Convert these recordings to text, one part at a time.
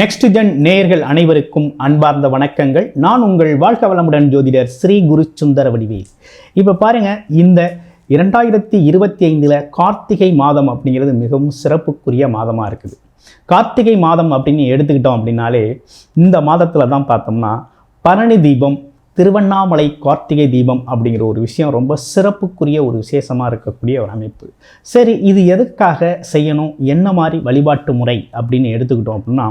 Next gen நேயர்கள் அனைவருக்கும் அன்பார்ந்த வணக்கங்கள். நான் உங்கள் வாழ்க வளமுடன் ஜோதிடர் ஸ்ரீ குரு சுந்தர வடிவேல். இப்போ பாருங்க இந்த இரண்டாயிரத்தி இருபத்தி ஐந்தில் கார்த்திகை மாதம் அப்படிங்கிறது மிகவும் சிறப்புக்குரிய மாதமாக இருக்குது. கார்த்திகை மாதம் அப்படின்னு எடுத்துக்கிட்டோம் அப்படின்னாலே இந்த மாதத்தில் தான் பார்த்தோம்னா பரணி தீபம் திருவண்ணாமலை கார்த்திகை தீபம் அப்படிங்கிற ஒரு விஷயம் ரொம்ப சிறப்புக்குரிய ஒரு விசேஷமாக இருக்கக்கூடிய ஒரு அமைப்பு. சரி இது எதுக்காக செய்யணும்? என்ன மாதிரி வழிபாட்டு முறை அப்படின்னு எடுத்துக்கிட்டோம் அப்படின்னா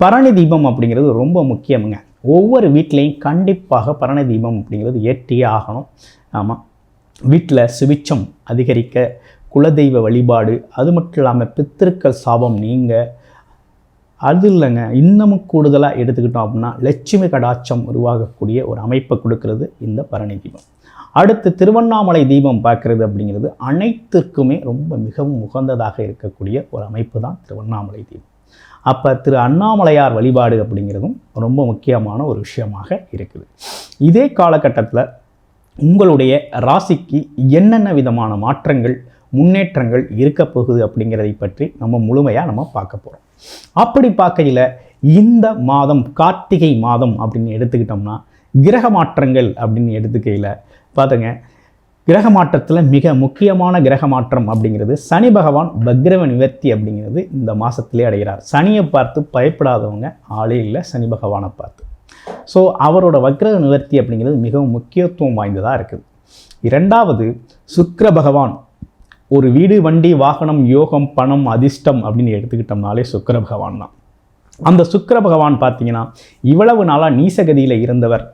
பரணி தீபம் அப்படிங்கிறது ரொம்ப முக்கியமுங்க. ஒவ்வொரு வீட்லேயும் கண்டிப்பாக பரணி தீபம் அப்படிங்கிறது ஏற்றியே ஆகணும். ஆமாம் வீட்டில் சுவிச்சம் அதிகரிக்க குலதெய்வ வழிபாடு அது மட்டும் இல்லாமல் பித்திருக்கள் சாபம் நீங்கள் அது இல்லைங்க. இன்னமும் கூடுதலாக எடுத்துக்கிட்டோம் அப்படின்னா லட்சுமி கடாட்சம் உருவாகக்கூடிய ஒரு அமைப்பை கொடுக்கறது இந்த பரணி தீபம். அடுத்து திருவண்ணாமலை தீபம் பார்க்குறது அப்படிங்கிறது அனைத்திற்குமே ரொம்ப மிகவும் உகந்ததாக இருக்கக்கூடிய ஒரு அமைப்பு தான் திருவண்ணாமலை தீபம். அப்போ திரு அண்ணாமலையார் வழிபாடு அப்படிங்கிறதும் ரொம்ப முக்கியமான ஒரு விஷயமாக இருக்குது. இதே காலகட்டத்தில் உங்களுடைய ராசிக்கு என்னென்ன விதமான மாற்றங்கள் முன்னேற்றங்கள் இருக்க போகுது அப்படிங்கிறதை பற்றி நம்ம முழுமையாக நம்ம பார்க்க போகிறோம் அப்படி பார்க்கையில் இந்த மாதம் கார்த்திகை மாதம் அப்படின்னு எடுத்துக்கிட்டோம்னா கிரக மாற்றங்கள் அப்படின்னு எடுத்துக்கையில் பார்த்துங்க கிரக மாற்றத்தில் மிக முக்கியமான கிரக மாற்றம் அப்படிங்கிறது சனி பகவான் பக்ரவ நிவர்த்தி அப்படிங்கிறது இந்த மாதத்திலே அடைகிறார். சனியை பார்த்து பயப்படாதவங்க ஆளே இல்லை சனி பகவானை பார்த்து. ஸோ அவரோட வக்ர நிவர்த்தி அப்படிங்கிறது மிகவும் முக்கியத்துவம் வாய்ந்ததாக இருக்குது. இரண்டாவது சுக்கிர பகவான் ஒரு வீடு வண்டி வாகனம் யோகம் பணம் அதிர்ஷ்டம் அப்படின்னு எடுத்துக்கிட்டோம்னாலே சுக்கர பகவான் தான். அந்த சுக்கர பகவான் பார்த்தீங்கன்னா இவ்வளவு நாளாக நீசகதியில் இருந்தவர்.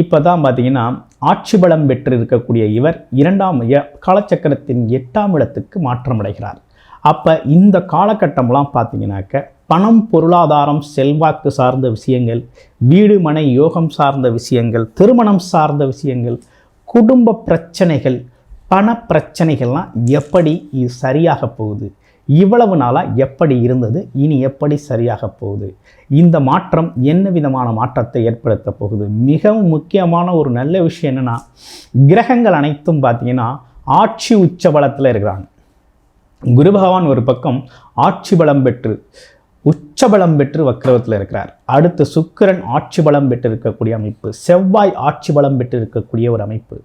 இப்போ தான் பார்த்தீங்கன்னா ஆட்சி பலம் பெற்று இருக்கக்கூடிய இவர் இரண்டாம் காலச்சக்கரத்தின் எட்டாம் இடத்துக்கு மாற்றமடைகிறார் அப்போ இந்த காலகட்டம்லாம் பார்த்தீங்கன்னாக்க பணம் பொருளாதாரம் செல்வாக்கு சார்ந்த விஷயங்கள் வீடு மனை யோகம் சார்ந்த விஷயங்கள் திருமணம் சார்ந்த விஷயங்கள் குடும்ப பிரச்சனைகள் பண பிரச்சனைகள்லாம் எப்படி சரியாக போகுது? இவ்வளவு நாளாக எப்படி இருந்தது? இனி எப்படி சரியாக போகுது? இந்த மாற்றம் என்ன விதமான மாற்றத்தை ஏற்படுத்த போகுது? மிகவும் முக்கியமான ஒரு நல்ல விஷயம் என்னென்னா கிரகங்கள் அனைத்தும் பார்த்தீங்கன்னா ஆட்சி உச்சபலத்தில் இருக்கிறாங்க. குரு பகவான் ஒரு பக்கம் ஆட்சி பலம் பெற்று உச்சபலம் பெற்று வக்ரவத்தில் இருக்கிறார். அடுத்து சுக்கிரன் ஆட்சி பலம் பெற்று இருக்கக்கூடிய அமைப்பு செவ்வாய் ஆட்சி பலம் பெற்று இருக்கக்கூடிய ஒரு அமைப்பு.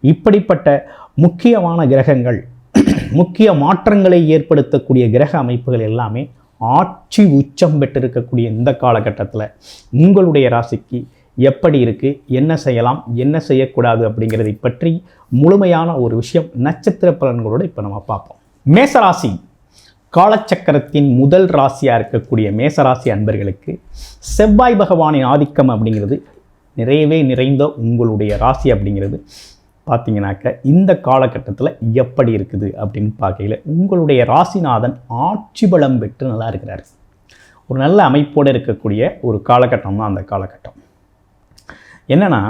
இப்படிப்பட்ட முக்கியமான கிரகங்கள் முக்கிய மாற்றங்களை ஏற்படுத்தக்கூடிய கிரக அமைப்புகள் எல்லாமே ஆட்சி உச்சம் பெற்றிருக்கக்கூடிய இந்த காலகட்டத்தில் உங்களுடைய ராசிக்கு எப்படி இருக்குது என்ன செய்யலாம் என்ன செய்யக்கூடாது அப்படிங்கிறதை பற்றி முழுமையான ஒரு விஷயம் நட்சத்திர பலன்களோடு இப்போ நம்ம பார்ப்போம். மேசராசி காலச்சக்கரத்தின் முதல் ராசியாக இருக்கக்கூடிய மேசராசி அன்பர்களுக்கு செவ்வாய் பகவானின் ஆதிக்கம் அப்படிங்கிறது நிறையவே நிறைந்த உங்களுடைய ராசி அப்படிங்கிறது பார்த்தீங்கன்னாக்க இந்த காலகட்டத்தில் எப்படி இருக்குது அப்படின்னு பார்க்கையில் உங்களுடைய ராசிநாதன் ஆட்சி பலம் பெற்று நல்லா இருக்கிறார். ஒரு நல்ல அமைப்போடு இருக்கக்கூடிய ஒரு காலகட்டம் தான் அந்த காலகட்டம். என்னென்னா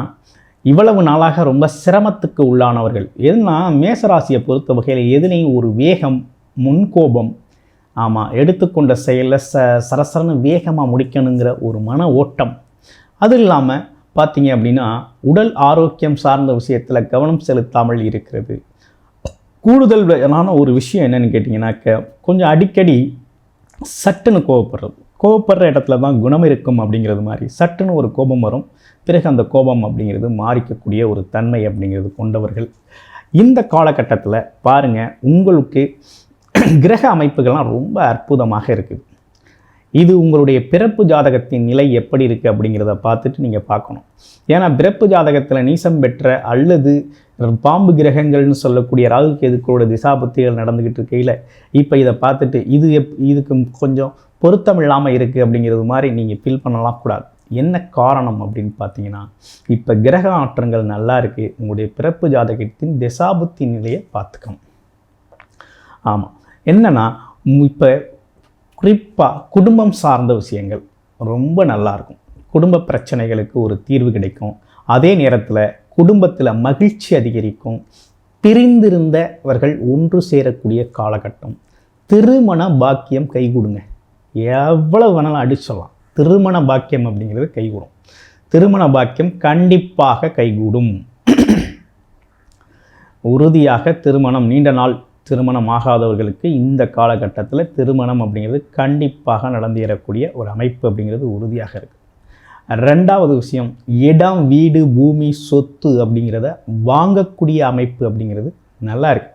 இவ்வளவு நாளாக ரொம்ப சிரமத்துக்கு உள்ளானவர்கள் எதுனா மேசராசியை பொறுத்த வகையில் எதுலேயும் ஒரு வேகம் முன்கோபம் ஆமாம் எடுத்துக்கொண்ட செயலில் ச சரசரன்னு வேகமாக முடிக்கணுங்கிற ஒரு மன ஓட்டம். அது இல்லாமல் பார்த்தீங்க அப்படின்னா உடல் ஆரோக்கியம் சார்ந்த விஷயத்தில் கவனம் செலுத்தாமல் இருக்கிறது. கூடுதல் வேணான ஒரு விஷயம் என்னென்னு கேட்டிங்கனாக்க கொஞ்சம் அடிக்கடி சட்டுன்னு கோவப்படுறது. கோவப்படுற இடத்துல தான் குணம் இருக்கும் அப்படிங்கிறது மாதிரி. சட்டுன்னு ஒரு கோபம் வரும். பிறகு அந்த கோபம் அப்படிங்கிறது மாறிக்கக்கூடிய ஒரு தன்மை அப்படிங்கிறது கொண்டவர்கள். இந்த காலகட்டத்தில் பாருங்கள் உங்களுக்கு கிரக அமைப்புகள்லாம் ரொம்ப அற்புதமாக இருக்குது. இது உங்களுடைய பிறப்பு ஜாதகத்தின் நிலை எப்படி இருக்குது அப்படிங்கிறத பார்த்துட்டு நீங்கள் பார்க்கணும். ஏன்னா பிறப்பு ஜாதகத்தில் நீசம் பெற்ற அல்லது பாம்பு கிரகங்கள்னு சொல்லக்கூடிய ராகு கேதுக்களோட திசாபுத்திகள் நடந்துக்கிட்டு இருக்கையில் இப்போ இதை பார்த்துட்டு இது எப் இதுக்கு கொஞ்சம் பொருத்தம் இல்லாமல் இருக்குது அப்படிங்கிறது மாதிரி நீங்கள் ஃபீல் பண்ணலாம் கூடாது. என்ன காரணம் அப்படின்னு பார்த்தீங்கன்னா இப்போ கிரக ஆற்றங்கள் நல்லா இருக்குது உங்களுடைய பிறப்பு ஜாதகத்தின் திசாபுத்தி நிலையை பார்த்துக்கணும். ஆமாம் என்னென்னா இப்போ குறிப்பாக குடும்பம் சார்ந்த விஷயங்கள் ரொம்ப நல்லாயிருக்கும். குடும்ப பிரச்சனைகளுக்கு ஒரு தீர்வு கிடைக்கும். அதே நேரத்தில் குடும்பத்தில் மகிழ்ச்சி அதிகரிக்கும். பிரிந்திருந்தவர்கள் ஒன்று சேரக்கூடிய காலகட்டம். திருமண பாக்கியம் கைகூடுங்க. எவ்வளவு வேணாலும் அடிச்சலாம் திருமண பாக்கியம் அப்படிங்கிறது கைகூடும். திருமண பாக்கியம் கண்டிப்பாக கைகூடும். உறுதியாக திருமணம் நீண்ட நாள் திருமணம் ஆகாதவர்களுக்கு இந்த காலகட்டத்தில் திருமணம் அப்படிங்கிறது கண்டிப்பாக நடந்தேறக்கூடிய ஒரு அமைப்பு அப்படிங்கிறது உறுதியாக இருக்குது ரெண்டாவது விஷயம் இடம் வீடு பூமி சொத்து அப்படிங்கிறத வாங்கக்கூடிய அமைப்பு அப்படிங்கிறது நல்லா இருக்கு.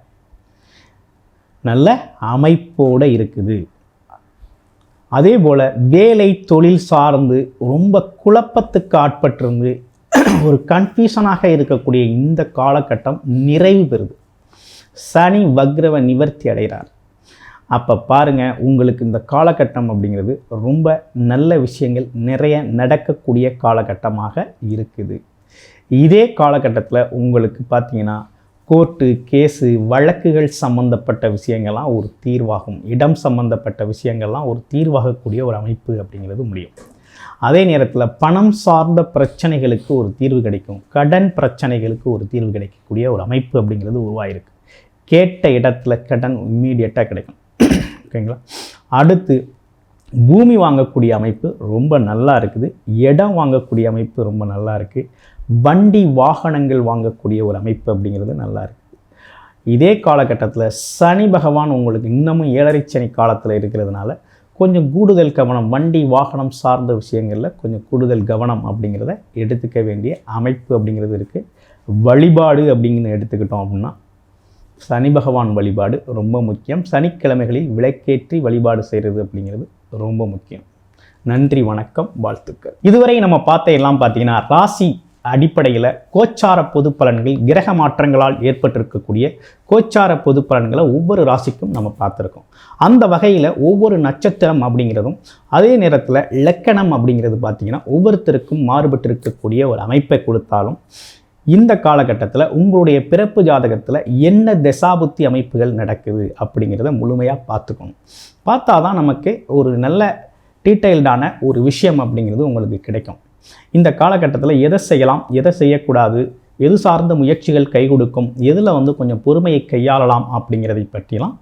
நல்ல அமைப்போடு இருக்குது. அதே போல் வேலை தொழில் சார்ந்து ரொம்ப குழப்பத்துக்கு ஆட்பட்டிருந்து ஒரு கன்ஃபியூஷனாக இருக்கக்கூடிய இந்த காலகட்டம் நிறைவு பெறுது. சனி வக்ரவ நிவர்த்தி அடைகிறார். அப்போ பாருங்கள் உங்களுக்கு இந்த காலகட்டம் அப்படிங்கிறது ரொம்ப நல்ல விஷயங்கள் நிறைய நடக்கக்கூடிய காலகட்டமாக இருக்குது. இதே காலகட்டத்தில் உங்களுக்கு பார்த்தீங்கன்னா கோர்ட்டு கேஸு வழக்குகள் சம்பந்தப்பட்ட விஷயங்கள்லாம் ஒரு தீர்வாகும். இடம் சம்பந்தப்பட்ட விஷயங்கள்லாம் ஒரு தீர்வாகக்கூடிய ஒரு அமைப்பு அப்படிங்கிறது முடியும். அதே நேரத்தில் பணம் சார்ந்த பிரச்சனைகளுக்கு ஒரு தீர்வு கிடைக்கும். கடன் பிரச்சனைகளுக்கு ஒரு தீர்வு கிடைக்கக்கூடிய ஒரு அமைப்பு அப்படிங்கிறது உருவாயிருக்கு. கேட்ட இடத்துல கடன் இம்மீடியட்டாக கிடைக்கும். ஓகேங்களா? அடுத்து பூமி வாங்கக்கூடிய அமைப்பு ரொம்ப நல்லா இருக்குது. இடம் வாங்கக்கூடிய அமைப்பு ரொம்ப நல்லா இருக்குது வண்டி வாகனங்கள் வாங்கக்கூடிய ஒரு அமைப்பு அப்படிங்கிறது நல்லா இருக்குது இதே காலகட்டத்தில் சனி பகவான் உங்களுக்கு இன்னமும் ஏழரை சனி காலத்தில் இருக்கிறதுனால கொஞ்சம் கூடுதல் கவனம் வண்டி வாகனம் சார்ந்த விஷயங்களில் கொஞ்சம் கூடுதல் கவனம் அப்படிங்கிறத எடுத்துக்க வேண்டிய அமைப்பு அப்படிங்கிறது இருக்குது வழிபாடு அப்படிங்கிறத எடுத்துக்கிட்டோம் அப்படின்னா சனி பகவான் வழிபாடு ரொம்ப முக்கியம். சனிக்கிழமைகளில் விளக்கேற்றி வழிபாடு செய்கிறது அப்படிங்கிறது ரொம்ப முக்கியம். நன்றி வணக்கம் வாழ்த்துக்கள். இதுவரை நம்ம பார்த்த எல்லாம் பார்த்தீங்கன்னா ராசி அடிப்படையில் கோச்சார பொது பலன்கள் கிரக மாற்றங்களால் ஏற்பட்டிருக்கக்கூடிய கோச்சார பொது பலன்களை ஒவ்வொரு ராசிக்கும் நம்ம பார்த்துருக்கோம். அந்த வகையில் ஒவ்வொரு நட்சத்திரம் அப்படிங்கிறதும் அதே நேரத்தில் இலக்கணம் அப்படிங்கிறது பார்த்திங்கன்னா ஒவ்வொருத்தருக்கும் மாறுபட்டிருக்கக்கூடிய ஒரு அமைப்பை கொடுத்தாலும் இந்த காலகட்டத்தில் உங்களுடைய பிறப்பு ஜாதகத்தில் என்ன தசாபுத்தி அமைப்புகள் நடக்குது அப்படிங்கிறத முழுமையாக பார்த்துக்கணும். பார்த்தா தான் நமக்கு ஒரு நல்ல டீட்டெயில்டான ஒரு விஷயம் அப்படிங்கிறது உங்களுக்கு கிடைக்கும். இந்த காலகட்டத்தில் எதை செய்யலாம் எதை செய்யக்கூடாது எது சார்ந்த முயற்சிகள் கை கொடுக்கும் எதில் வந்து கொஞ்சம் பொறுமையை கையாளலாம் அப்படிங்கிறதை பற்றிலாம்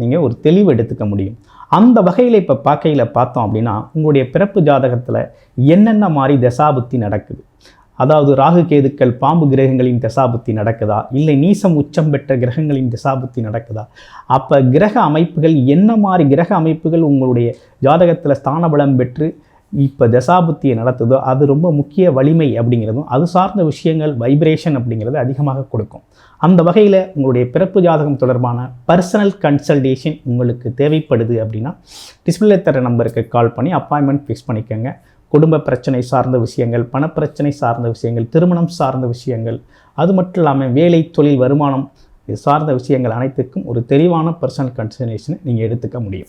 நீங்கள் ஒரு தெளிவு எடுத்துக்க முடியும். அந்த வகையில் இப்போ பார்க்கையில் பார்த்தோம் அப்படின்னா உங்களுடைய பிறப்பு ஜாதகத்தில் என்னென்ன மாதிரி தசாபுத்தி நடக்குது? அதாவது ராகு கேதுக்கள் பாம்பு கிரகங்களின் தசாபுத்தி நடக்குதா? இல்லை நீசம் உச்சம் பெற்ற கிரகங்களின் தசாபுத்தி நடக்குதா? அப்போ கிரக அமைப்புகள் என்ன மாதிரி கிரக அமைப்புகள் உங்களுடைய ஜாதகத்தில் ஸ்தானபலம் பெற்று இப்போ தசாபுத்தியை நடத்துதோ அது ரொம்ப முக்கிய வலிமை அப்படிங்கிறதும் அது சார்ந்த விஷயங்கள் வைப்ரேஷன் அப்படிங்கிறது அதிகமாக கொடுக்கும். அந்த வகையில் உங்களுடைய பிறப்பு ஜாதகம் தொடர்பான பர்சனல் கன்சல்டேஷன் உங்களுக்கு தேவைப்படுது அப்படின்னா டிஸ்பிளே தர நம்பருக்கு கால் பண்ணி அப்பாயின்மெண்ட் ஃபிக்ஸ் பண்ணிக்கோங்க. குடும்ப பிரச்சனை சார்ந்த விஷயங்கள் பணப்பிரச்சனை சார்ந்த விஷயங்கள் திருமணம் சார்ந்த விஷயங்கள் அது மட்டும் இல்லாமல் வேலை தொழில் வருமானம் இது சார்ந்த விஷயங்கள் அனைத்துக்கும் ஒரு தெளிவான பர்சனல் கன்சல்டேஷனை நீங்கள் எடுத்துக்க முடியும்.